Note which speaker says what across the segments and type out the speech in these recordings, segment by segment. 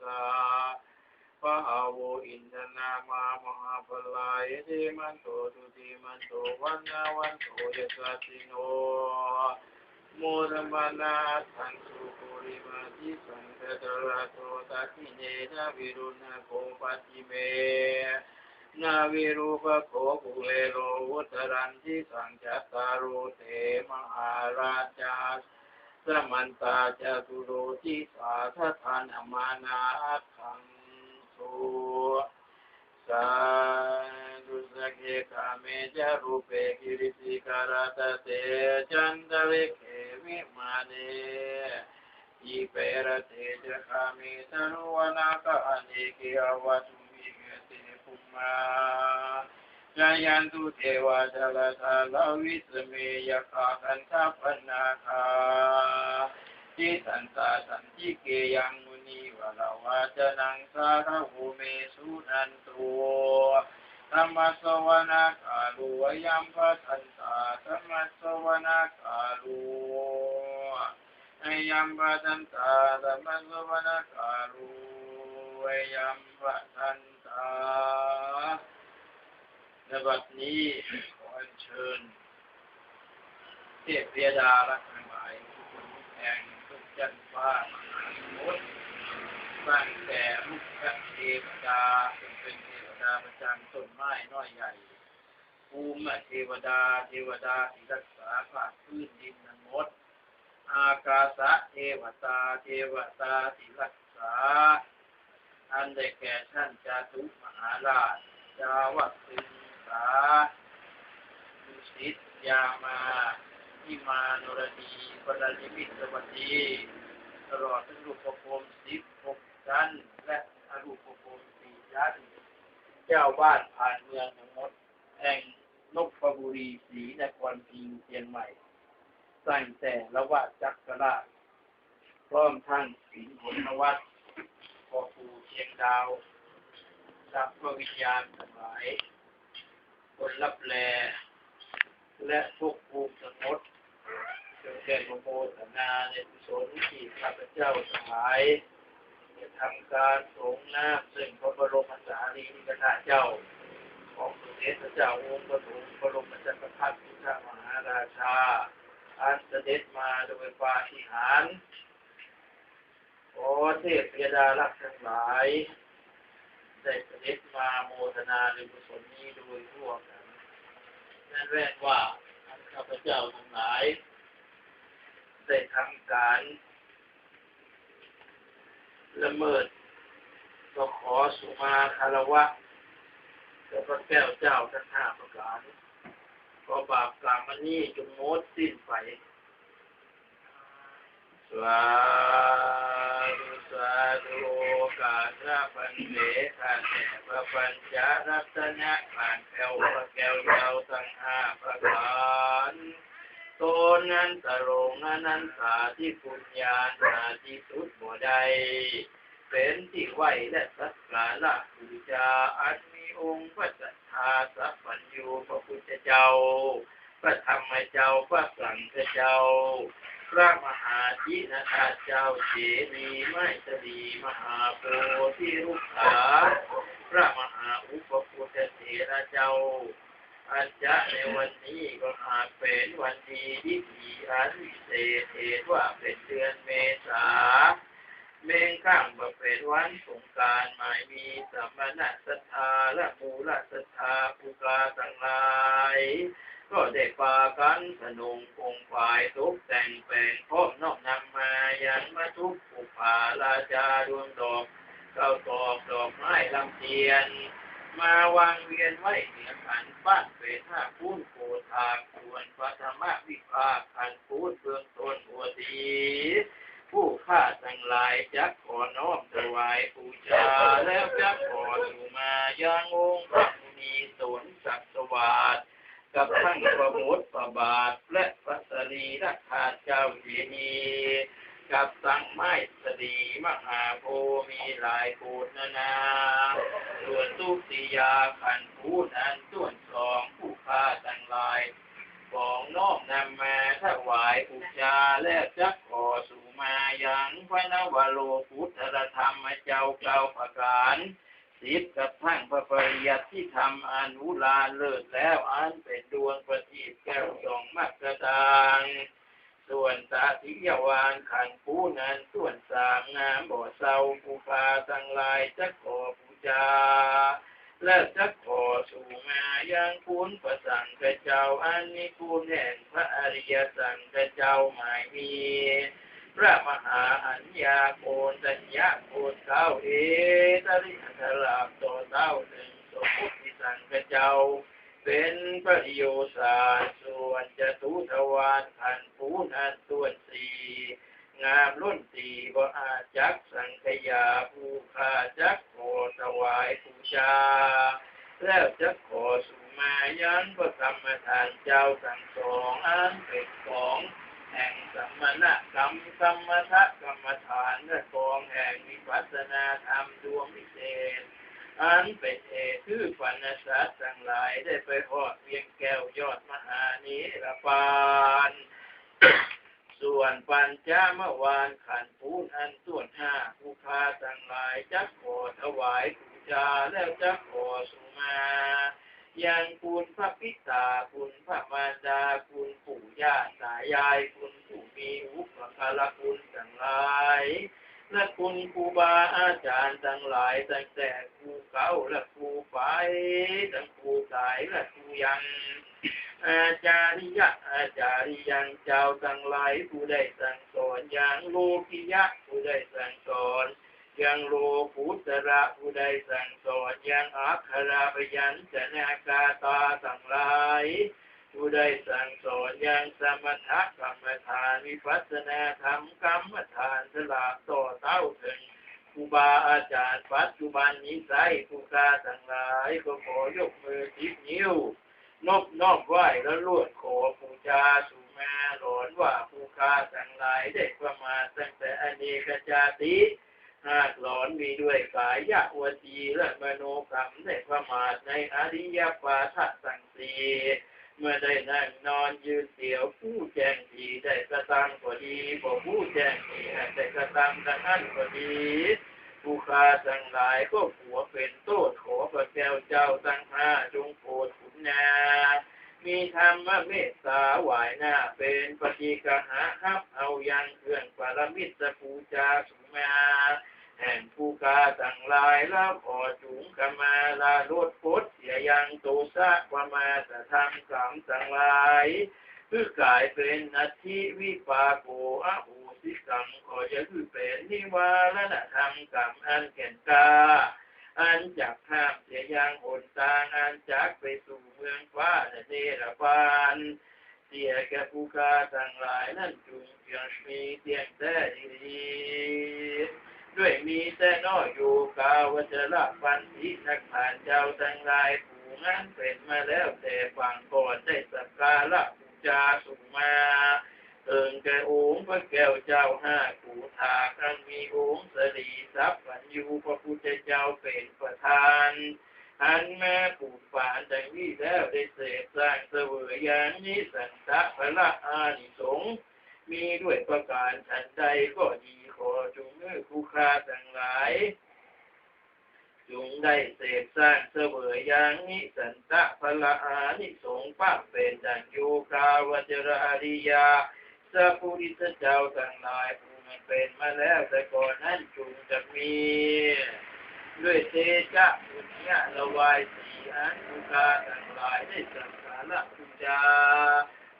Speaker 1: สาปะหาโวอินทนามามหาพลายเทมันโตตุติมันโตวันนาวันโตยสัสิโนโมรมานาทันสุปุริมาทิสังเตตระโตตักิเนนะวิรุณโกปัติเมนาวิรูปโขภูเลโลวุตรันทิสังจัตตารุเตมหาราชาส มันตาจตุโรทิสาทธานอมานาคังสุสาธุสกเกกาเมจารูเปกิริสิการตเตจันตเวเขวิมาเนอิเปรเตจะคามิตนุวนาคาเนกิอวัตุมิเกเตภุมา จายันตุเทวาจลตาลาวิสเมยคากันทัพนาคาจิตันตาสันติเกยังมุนีวะลาวาจนังสาระโหเมสุนันตุธรรมสวนาคาลุวยัมปัทันตาธรรมสวนาคาลุอยัมปัทันตาธรรมสวนาคาลุอยัมปัทันตาใน บัดนี้ขอเชิญเทพเพียดารักทั้งหลายทุกคนแห่งทุกจันทร์ฟ้ามหาสมุทรตั้งแต่มุขเทวดาซึ่งเป็นเทวดาประจำต้นไม้น้อยใหญ่ภูมิเทวดาเทวดาที่รักษาภาคพื้นดินทั้งหมด อากาสะเทวตาเทวตาที่รักษา อันได้แก่ท่านจาตุมหาราชจาวัสิ สาดุสิตยามาอิมานรดีปรลิมิตสวัสดีตลอดถึงรูปภพสิบหกชั้น และอรูปภพสี่ชั้น เจ้าบ้านผ่านเมืองทั้งหมดแห่งนกปะบุรีศรีนครพิงเชียงใหม่ตั้งแต่ละวะจักรราชพร้อมทั้งสิงห์ผลวัฒน์พ่อปูเชียงดาวสัพพวิญญาณทั้งหลาย คนรับแล และทุกภูมิทั้งหมดจงแก่โมทนาในกุศลที่ข้าพเจ้าทั้งหายจะทำการสงน้ำซึ่งพระบรมสารีริกธาตุเจ้า ของสมเด็จพระเจ้าองค์ปฐมบรมจักรพรรดิพุทธมหาราชา อันเสด็จมาโดยปาฏิหาริย์ขอเทพยดารักษ์ทั้งหลาย ได้เสด็จมาโมทนาในกุศลนี้โดยทั่วกัน นั่นแรกว่าอันข้าพเจ้าทั้งหลายได้ทำการละเมิดก็ขอสุมาคารวะกับพระแก้วเจ้าทั้งห้าประการก็บาปกรรมอันนี้จงโมดสิ้นไปสวาธุสาธุาสะปันเดชาแต่พระปัญจรัตนะผ่านแก้วแก้วเจ้าทั้งห้าประการโตนั้นตรงนั้นสาที่ปุญญาณาที่สุดบ่ใดเป็นที่ไหวและสักการะบูชาอันมีองค์พระสัทธาสัพพัญญูพระพุทธเจ้า พระธรรมเจ้าพระสังฆเจ้า พระมหาจินตาเจ้าเจดีไม่ตรีมหาโพธิรุกขาพระมหาอุปพุทธเถระเจ้าอันจะในวันนี้ก็หากเป็นวันดีที่ดีอันวิเศษเหตุว่าเป็นเดือนเมษาเมงข้างมาเป็นวันสงการหมายมีสัมมณศรัทธาและมูลศรัทธาภูกาทั้งหลาย ก็ได้ปากันสนุงคงฝ่ายทุกแต่งแปลงพร้อมนอมนำมายันมาทุกปุผาราชาดวงดอกเก้าตอกดอกไม้ลำเทียน มาวางเวียนไว้เหนือขันบ้านเป็นห้าพูนโพธาควรพระธรรมวิภาคขันพูนเบื้องต้นหัวดีผู้ข้าทั้งหลายจักขอน้อมถวายบูชาแล้วจักขอสู่มายังองค์พระมีสนศักสวัสด กับทั้งประมุตประบาทและพระสรีรักขาเจ้าเจนีกับสังไม้สดีมหาโพมีหลายปูนานา ส่วนทุกติยาขันพูนันส่วนสองผู้ข้าทั้งหลายของน้อมนำมาถวายบูชาและจักขอสู่มายังพระนวโรพุทธธรรมเจ้าเก้าประการ สิบกับทั้งพระปริยัติที่ทำอนุลาเลิศแล้วอันเป็นดวงประทีปแก้วสองมักกระดางส่วนตาทิยวานขันผู้นั้นส่วนสามงามบ่อเศร้าภูพาตั้งลายจะขอบูชาและจะขอสู่มายังคุณพระสังฆเจ้าอันนี้คุณแห่งพระอริยสังฆเจ้าหมายมี พระมหาอัญญาโกนตัญญาโกเท้าเอตริอัตลาบโตเท้าหนึ่งสมุติสังฆเจ้า เป็นประโยชน์ส่วนจะทุทวารขันผูนันส่วนสีงามรุ่นสีบ่อาจักสังขยาภูคาจักขอถวายบูชา แล้วจะขอสุมายันพระกรรมฐานเจ้าทั้งสองอันเป็นของ แห่งสมมณกรรมกรรมทะกรรมฐานและกองแห่งวิปัสสนาธรรมดวงพิเศษ อันเป็นเหตุคือปัญสัตว์ทั้งหลายได้ไปหอดเวียงแก้วยอดมหานีรปานส่วนปัญจามวานขันพูนอันส่วนห้าผู้พาทั้งหลายจักขอถวายบูชาแล้วจักขอสุมา ยังคุณพระพิตาคุณพระมารดาคุณปู่ย่าตายายคุณผู้มีอุปการะคุณทั้งหลายและคุณครูบาอาจารย์ทั้งหลายตั้งแต่ครูเก่าและครูไปทั้งครูสายและครูยังอาจาริยะอาจาริยังเจ้าทั้งหลายผู้ได้สั่งสอนอย่างโลกิยะผู้ได้สั่งสอน ยังโลกุตระผู้ได้สั่งสอนยังอัคราพยัญชนะกาตาทั้งหลายผู้ได้สั่งสอนอย่างสมถกรรมฐานวิปัสสนาธรรมกรรมฐานสลามต่อเต้าถึงครูบาอาจารย์ปัจจุบันนี้ใส่ผู้กาทั้งหลายก็ขอยกมือทิพนิ้วนบนอบไหวแล้วลวดขอปูชาสู่มาหลอนว่าผู้ค้าทั้งหลายได้ประมาทตั้งแต่อเนกชาติ หากหลอนมีด้วยกายยะวจีและมโนกรรมได้ประมาทในอริยปาทสังสีเมื่อได้นั่งนอนยืนเสียวผู้แจ้งดีได้กระตังก็ดีบ่ผู้แจ้งดีได้กระตังดังนั้นก็ดีผู้ค้าทั้งหลายก็หัวเป็นโตดขอพระแก้วเจ้าตั้งห้าจงโปรดขุนนา มีธรรมเมตตาหวายหน้าเป็นปฏิกหาครับเอายังเครื่องปรมิตรปูจาสุมา กาต่างลายล้วขอจุงกมาลาลดพดเสียยังโตสะวมาจะทำกรรมต่างลายคือกลายเป็นนาทิวิปาโกอโหสิกรรมขอจะคือเป็นนิวาลนธรรมกรรมอันแก่นกาอันจากข้ามเสียยังหนตางอันจากไปสู่เมืองฟ้าและเนรบานเสียแก่ผู้กาต่างหลายนั่นจุงเพียงมีเตียงแต่ดี ด้วยมีแต่น้อยอยู่กาวจะละฟันทินักผ่านเจ้าทั้งหลายผู้งั้นเป็นมาแล้วแต่ฟังก่อนได้สักการะบูชาสุมาเอิงแก่องค์พระแก้วเจ้าห้ากูทาคันมีองค์สรีทรัพย์ปัญญูพระพุทธเจ้าเป็นประธานอันแม่ปูดฝานดังนี้แล้วได้เสพสร้างเสวยอย่างนี้สันตะพระอานิสงส์ มีด้วยประการฉันใดก็ดีขอจงมือคู่คาทั้งหลายจงได้เสพสร้างเสวยอย่างนี้สันตะพระอานิสงป้าเป็นดังโยคาวจรอริยาพระพุทธเจ้าทั้งหลายผู้มันเป็นมาแล้วแต่ก่อนนั้นจงจะมี ด้วยเตจะบุญญาละวายสีอันทุกาทั้งหลายได้สังขารปูจา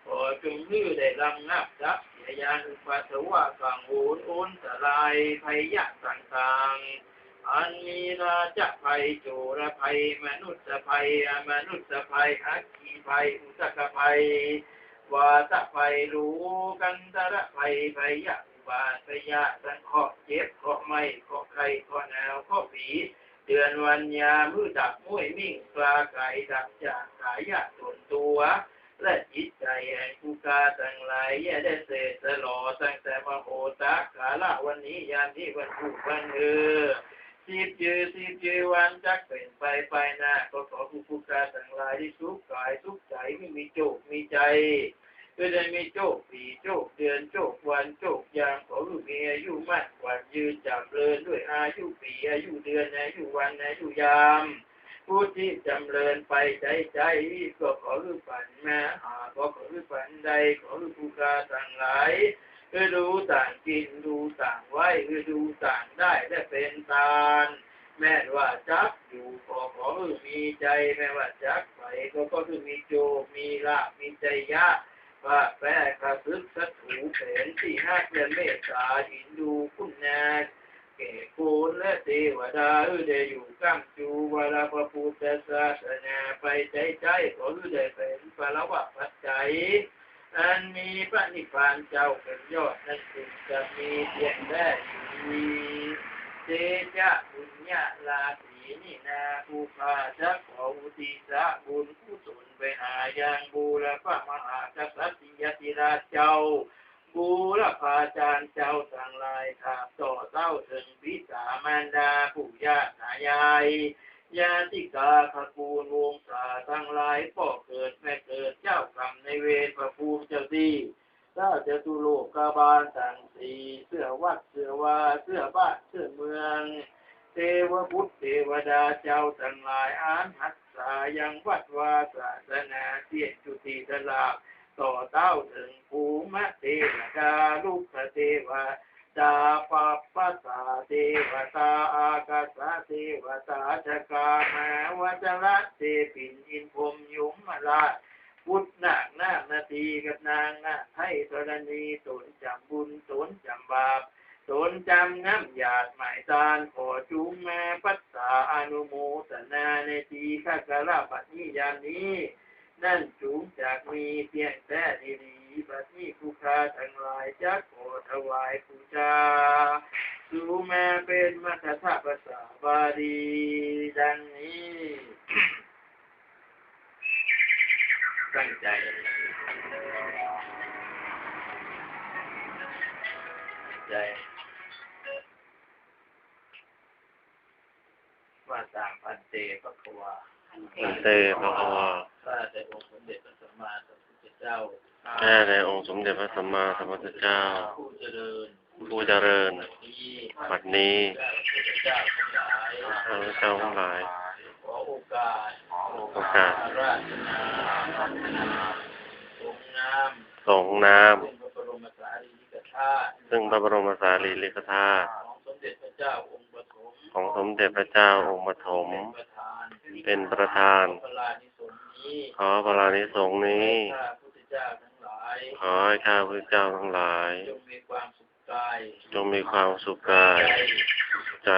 Speaker 1: ขอจงมือได้ลำนับดับ เสียยานุปัสสวะกังโอนโอนสลายภัยยะต่างๆอันมีราจะภัยโจรภัย มนุษย์ภัยอมนุษย์ภัยอัคคีภัย อุตกภัยวาตะไฟรู้กันตระไฟไฟยะอุบาทยะสังเคาะเจ็บเคราะห์ไม่เคราะห์ไข้เคราะห์หนวเคราะห์ผีเดือนวันยามือดับมุ้ยมิ่งปลาไก่ดับจากกายะส่วนตัว และจิตใจแห่งผู้กาทั้งหลายแย่ได้เสดสลอตั้งแต่มโหตากาละวันนี้ยามที่วันผูกวันเออสิบยืสิบยืวันจักเป็นไปไปหน้าก็ขอผู้ผู้กาทั้งหลายที่สุกกายสุกใจไม่มีโจกมีใจเพื่อได้มีโจกปีโชคเดือนโชควันโชคยามขอลูกมีอายุมั่นขวัญยืนจับเริญด้วยอายุปีอายุเดือนอายุวันอายุยาม ผู้ที่จำเริญไปใจใจก็ขอรูปฝันแม่หาก็ขอรูปฝันใดขอรูปผู้กาต่างหลายเพื่อดูต่างกินดูต่างไว้เพื่อดูต่างได้และเป็นตาล แม่ว่าจักอยู่ขอขอให้มีใจแม่ว่าจั กไปก็ก็คือมีโจมีลาภมีใจยะว่าแปรกระซึกสะถูแผนที่นักเรียนเมตตาหินดูคุณนาเก่กูลและเทวดาเออได้อยู่ก้ามจูเวลาพระพุทธศาสนาไปใจใจขอรู้ได้เป็นพระวะปัจจัยอันมีพระนิพพานเจ้าเป็นยอดนั้นจึงจะมีเพียงได้ดีเจจะบุญญาลาสี นี่นาภูพาจะขออุทิศบุญกุศลไปหายังบูรพมหากษัตริยติราชเจ้าบูรพาจารย์เจ้าทั้งหลายขาบต่อเต้าถึงพิสามารดาผู้ญาตินายายญาติกาขกูลวงศาทั้งหลายพ่อเกิดแม่เกิดเจ้ากรรมในเวรพระภูมิเจ้าที่ถ้าจะตุโลกกาบาลต่างสีเสื้อวัดเสื้อวาเสื้อบ้านเสื้อเมือง เทวพุทธเทวดาเจ้าทั้งหลายอานหักษายังวัดวาศาสนาเทียนจุติตลาต่อเต้าถึงภูมิเทวดาลูกเทวดาปัปปะสาเทวตาอากาสาเทวตาชกามาวจระเทปินอินพรมยุมมาลาพุทธนาคนาคนาทีกับนางนาคให้ธรณีตนจำบุญตนจำบาป ตนจำน้ำหยาดหมายตาลขอจุงแม่ปัสสาอนุโมทนาในทีข้ากะลาปันิยามนี้ นั่นจุงจากมีเพียงแต่ดีดีบัดนี้ผู้ค้าทั้งหลายจะขอถวายบูชาสูแม่เป็นมัคคภาษาบาลีดังนี้ ตั้งใจใจ ว่าต่างพันเตปะควา
Speaker 2: อันเตภะคะวา
Speaker 1: ข้าแต่องค์สมเด็จพระสัมมาสัมพุทธเจ้า
Speaker 2: แค่ในองค์สมเด็จพระสัมมาสัมพุทธเจ้า
Speaker 1: ผู้เจริญ
Speaker 2: ผู้เจริญ
Speaker 1: นี้
Speaker 2: บัดนี้
Speaker 1: เจ้าพระเจ้าทั้งหลาย
Speaker 2: ข้าพเจ้าทั้งหลาย
Speaker 1: ขอโอกาส
Speaker 2: โอกาส
Speaker 1: ราชนาองค์น้
Speaker 2: ส่งน้ำ
Speaker 1: ซึ่งพระบรมสารีริกธาตุำ
Speaker 2: ซึ่งพระบรมสารีริกธาตุ
Speaker 1: ของสมเด็จพระเจ้าองค์ปฐม
Speaker 2: ของสมเด็จพระเจ้าองค์ปฐม
Speaker 1: เป็นประธาน
Speaker 2: เป็นประธาน
Speaker 1: พระลานิสงส์นี้
Speaker 2: ขอพระรานิสงส์นี้
Speaker 1: ข้าพุทธเจ้าทั้งหลาย
Speaker 2: ขอให้ข้าพเจ้าทั้งหลาย
Speaker 1: จงมีความสุขกาย
Speaker 2: จงมีความสุขกายใจ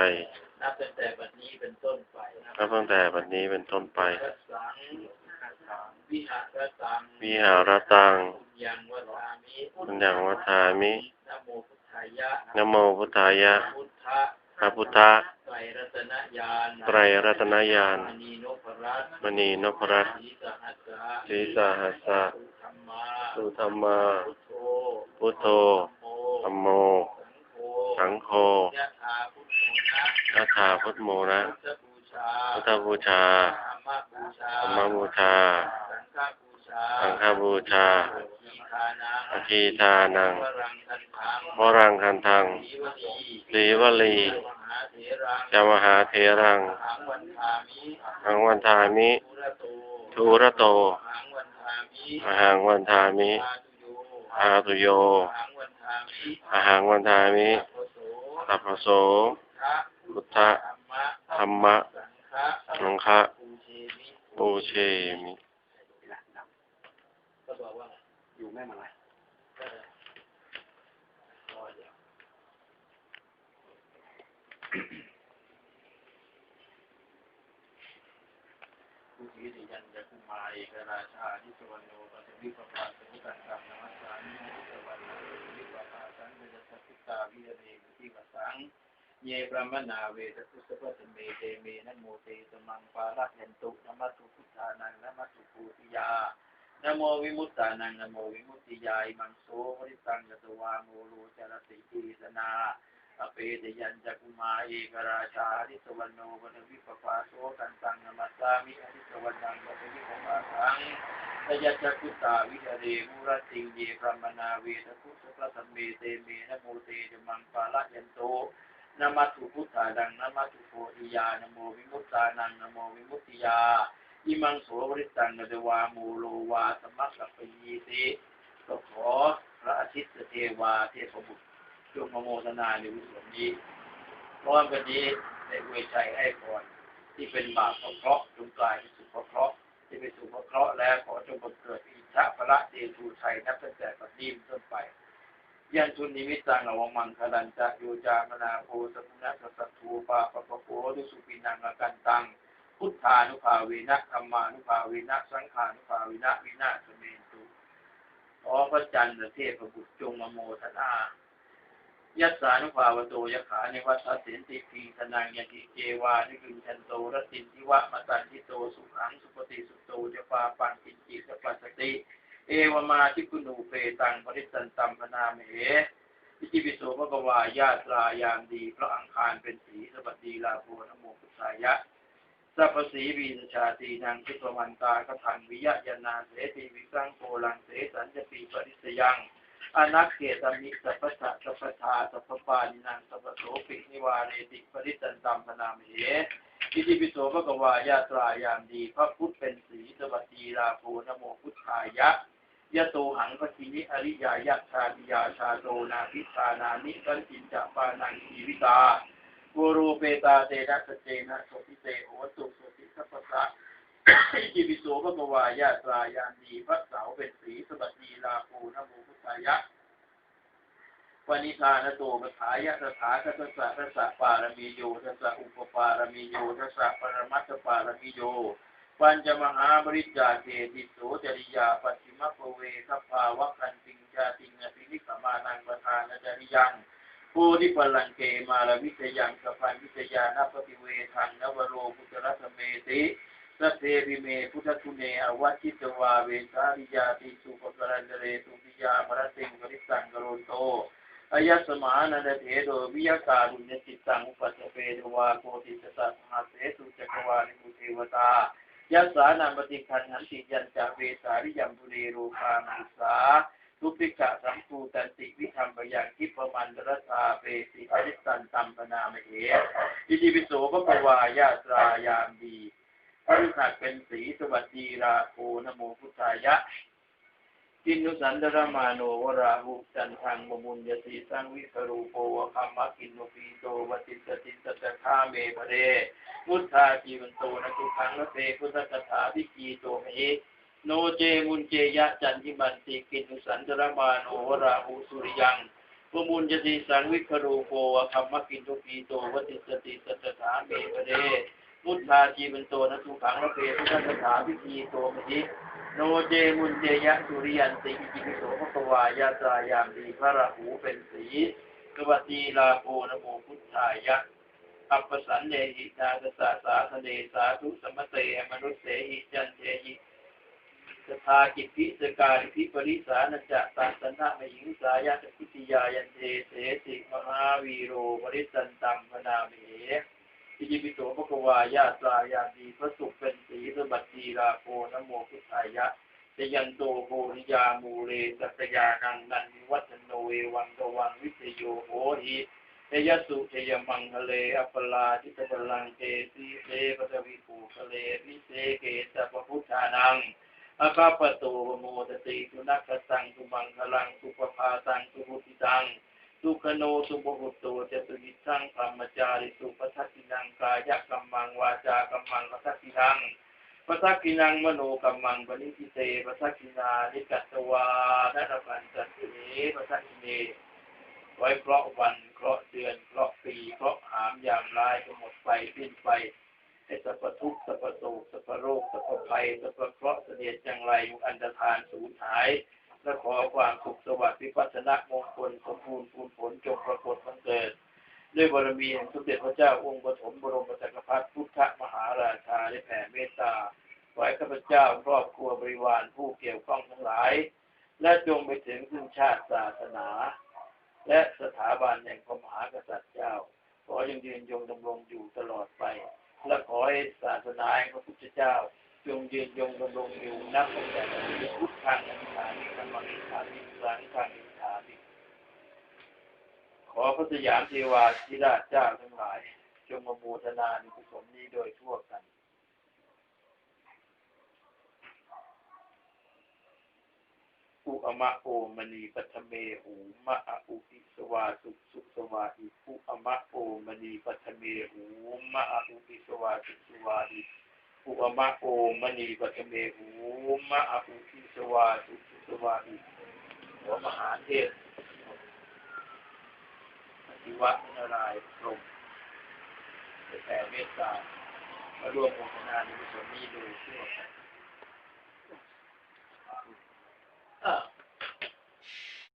Speaker 1: นับตั้งแต่บัดนี้เป็นต้นไป
Speaker 2: นับตั้งแต่บัดนี้เป็นต้นไป
Speaker 1: พระสังวิหารสัง
Speaker 2: วิหารตัง
Speaker 1: ยังวัฏามิ
Speaker 2: ปุญญังวัฏามิ
Speaker 1: นะโมพุทธายะ
Speaker 2: นะโม พุทธายะ
Speaker 1: พุทธะ
Speaker 2: พระพุทธ
Speaker 1: ไตรรัตนญาณ
Speaker 2: ไตรรัตนญาณ
Speaker 1: มณีนพรัตน์
Speaker 2: มณีนพรัตน์
Speaker 1: ศรีสหัสสะ
Speaker 2: ศรีสหัสสะ
Speaker 1: ธรรมา
Speaker 2: สุธรรมา
Speaker 1: พุทโธ
Speaker 2: พุทโธ
Speaker 1: ธั
Speaker 2: ธัมโม
Speaker 1: สังโฆ
Speaker 2: สังโฆ
Speaker 1: ยะถาพุทโธนะ
Speaker 2: นาถาพุทโมนะ
Speaker 1: พุทธบูชา
Speaker 2: พุทธบูชา
Speaker 1: ธรรมบูชา
Speaker 2: ธรรมบูชา
Speaker 1: สังฆบูชา
Speaker 2: บูชา
Speaker 1: ทีทานัง
Speaker 2: อทีทานัง
Speaker 1: วรังคันทังสีวลี
Speaker 2: สีวลี
Speaker 1: มาเถรัง
Speaker 2: จามหาเทรัง
Speaker 1: หังวันทามิ
Speaker 2: หังวันทามิ
Speaker 1: ทุระโต
Speaker 2: ทูระโต
Speaker 1: หังวันทามิ
Speaker 2: อหังวันทามิ
Speaker 1: อาตุโย
Speaker 2: อา
Speaker 1: หังวันทามิ
Speaker 2: อหังวันทามิ
Speaker 1: สัพพโส
Speaker 2: พพโส
Speaker 1: พุทธ
Speaker 2: ธะ
Speaker 1: ธรรมะสังฆะ
Speaker 2: สังฆะ
Speaker 1: ปูเชมิ บอกว่า
Speaker 3: อยู่แม่มาลาย
Speaker 1: ผู้ที่ดิยันจะคุมาเอกราชาที่สวรรณโนปัสวิปปาสนิกันกรรมนมัสสามิมุตวันโนวิปปาสังเวชสัพิตาวิเนมุติวสังเยปรมนาเวทพุทธปัตเมเตเมนะโมเตสมังปาระยันตุนมัตตุพุทธานังนมัตตุปูติยา นโมวิมุตตานังนโมวิมุตติยาอิมังโสวริตังยตวาโมโลจารติตีสนาอเปตยันจักุมาเอกราชาอริสวรรณโนวันวิปปาโสกันตังนมัสสามิอริสวรรณังวันวิปปาสังตยัจจกุตาวิหเรมุรติงเยพรมนาเวทคุสพระสัมเมเตเมนะโมเตจมังปาละยันโตนามัตุพุทธาดังนามัตุโพธิยานโมวิมุตตานังนโมวิมุตติยา อิมังโสวริตังนเดวามูโลวาสมัคคปยีติก็ขอพระอาทิตย์เทวาเทพบุตรจงมโมทนาในวิสุทธิพร้อมกันนี้ในเวชัยให้พรที่เป็นบาปเพราะจงกลายเป็นสุขเพราะที่เป็นสุขเพราะแล้วขอจงบังเกิดอิทธะพระเดชูชัยนับตั้งแต่ปัจจุบันต้นไปยันทุนนิมิตังอวมังคลันจะโยจามนาโพสุนัสสัตถูปาปะปะโพดุสุปินังอกันตัง พุทธานุภาเวนะธรรมานุภาเวนะ สังขานุภาเวนะวินาศเมตุขอพระจันทร์เทพบุตรจงมโมทนายัสสานุภาวโตยขาในวัฏเสนติพีธนังยติเจวานิกุชันโตรตินทิวะมตันทิโตสุขังสุปฏิสุโตจะปาปังกินจิสปัสติ เอวมาทิกุณูเปตังปริสันตัมพนาเมพิจิปิโสภกวายาตรายามดี พระอังคารเป็นสีสวัสดีลาโภนโมพุทธายะ สัพสีวีสชาตีนางทิพวันตากทังวิยะยานาเสติวิสังโกลังเสสันจะปีปริสยังอนักเกตมิสัพพะสัพพทาสัพพปานินังสัพพโสปินิวาเรติปริสันตัมพนามเมอิติปิโสภกวายาตรายามดี พระพุทธเป็นสีสวัสดีลาโภนโมพุทธายะยะโตหังปทินิอริยายะชาติยาชาโตนาพิชานานิสันจินจปานังชีวิตา กโรเปตาเตนะสเจนะโสติเตโหตุโสติสัพพะอิจิปิโสภะกวายาตรายานีพระเสาเป็นสีสวัสดีลาภูนโมพุทธายะวนิธานโตปถายะสถาคตสะทัสสะปารมีโยทัสสะอุปปารมีโยทัสสะปรมัตถปารมีโย ปัญจมหาบริจาเกติโสจริยาปัจฉิมปเวทภาวะคันติงชาติงอภินิสมานังประธานจริยัง โพธิปัลลังเกมาลวิทยังสพันวิทยานาปฏิเวทังนวโรพุทธรัตเมติสเพริเมพุทธทุเนอวัชิตวาเวสาริยาติสุปกรันเรตุปิยามรติงกริสังกโรโตอายัสมานันเถโดวิยาการุญจิตตังอุปัสเปดวาโพธิสัตมหาเสสุจักวาลิมุเทวตายัสสานามปฏิคันหันติยันจาเวสาริยัมบุเรโรคานุสาทุปิกะสัมภูตันติวิธรรมปยังคิปมันตรสาเปสิอริสั นตัมปนามเหอิติปิโสภะวายาตรายามดีพระฤหัสเป็นสีสวัสดีราโคนโมพุทธายะกินุสันดรมาโนวราหุจันทังมมุญยสีสังวิสรูโปวะคัมมะกินโนปีโตวติสติสัจคาเมภเรพุทธาจีวันโตนะทุขังนะเตพุทธคถาวิกีโตเมโนเจมุนเจยะจันทิมันติกินุสันตรมาโนวราหูสุริยัง ปมุญจติสังวิคโรโกวธรรมกินทุปีโตวติสติสัจถาเมปเดพุทธาจีวันโตนะทุขังนะเพุทธคถาวิกีโตเมโนเจมุนเจยะสุริยันติอิจิโสภควายาตายามดีพระราหูเป็นสีสวัสดีลาโภนโมพุทธายะอัปปสันเนหิตาสสะสาสเนสาธุสมเตมนุสเสหิจันเทหิ สทากิพิสการิพิปริสานจะตัสนะมหิงสายาตพิติยายันเทเสสิมหาวีโรบริสันตัมพนาเมอิจิปิโสภควายาตายาดีพระสุขเป็นสีสบัดดีลาโภนโมพุทธายะจะยันโตโภนิยามูเรสัตยานังนันวัฒโนเอวังตวังวิเศโยโหหิเตยสุเทยมังคะเลอัปลาทิตบลังเกสีเสปตวิภูคะเลวิเศเกสัพพุทธานัง อาคาปโตโมตติสุนักสังสุมังคลังสุปภาตังสุภุติตังสุขโนสุปหุตโตจตุวิสังธรรมจาริสุปทักขินังกายกัมมังวาจากัมมังปทักขินังปทักขินังมโนกัมมังปณิทิเตปทักขินานิกัตวานัตปันจัตเนปทักขิเนไว้เพราะวันเพราะเดือนเพราะปีเพราะหามยามลายก็หมดไปสิ้นไป ไอ้สัพพทุกข์สัพพโศกสัพพโรคสัพพภัยสัพพเคราะห์เสนียดจังไรอันตรธานสูญหายและขอความสุขสวัสดิ์วิปัสสนมงคลสมบูรณ์พูนผลจงปรากฏบังเกิด ด้วยบารมีแห่งสมเด็จพระเจ้าองค์ปฐมบรมจักรพรรดิพุทธมหาราชาได้แผ่เมตตาไว้ข้าพเจ้าครอบครัวบริวารผู้เกี่ยวข้องทั้งหลาย และจงไปถึงซึ่งชาติศาสนา และสถาบันแห่งพระมหากษัตริย์เจ้าขอยังยืนยงดำรงอยู่ตลอดไป และขอให้ศาสนาของพระพุทธเจ้า จงยืนยงดำรงอยู่นับตั้งแต่พุทธังอนิฐานิธรรมังอนิฐานิสังฆังอนิฐานิขอพระสยามเทวาธิราชเจ้าทั้งหลาย จงมาโมทนาในกุศลนี้โดยทั่วกัน อุอมะโอมณีปัทเมหูมะอะอุปิสวาสุสุสวาอิอุอมะโอมณีปัทเมหูมะอะอุปิสวาสุสวาอิอุอมะโอมณีปัทเมหูมะอะอุปิสวาสุสุวาอิหัวมหาเทพอธิวะนารายพรมแผ่เมตตามาร่วมโมทนาในกุศลนี้โดยทั่วกัน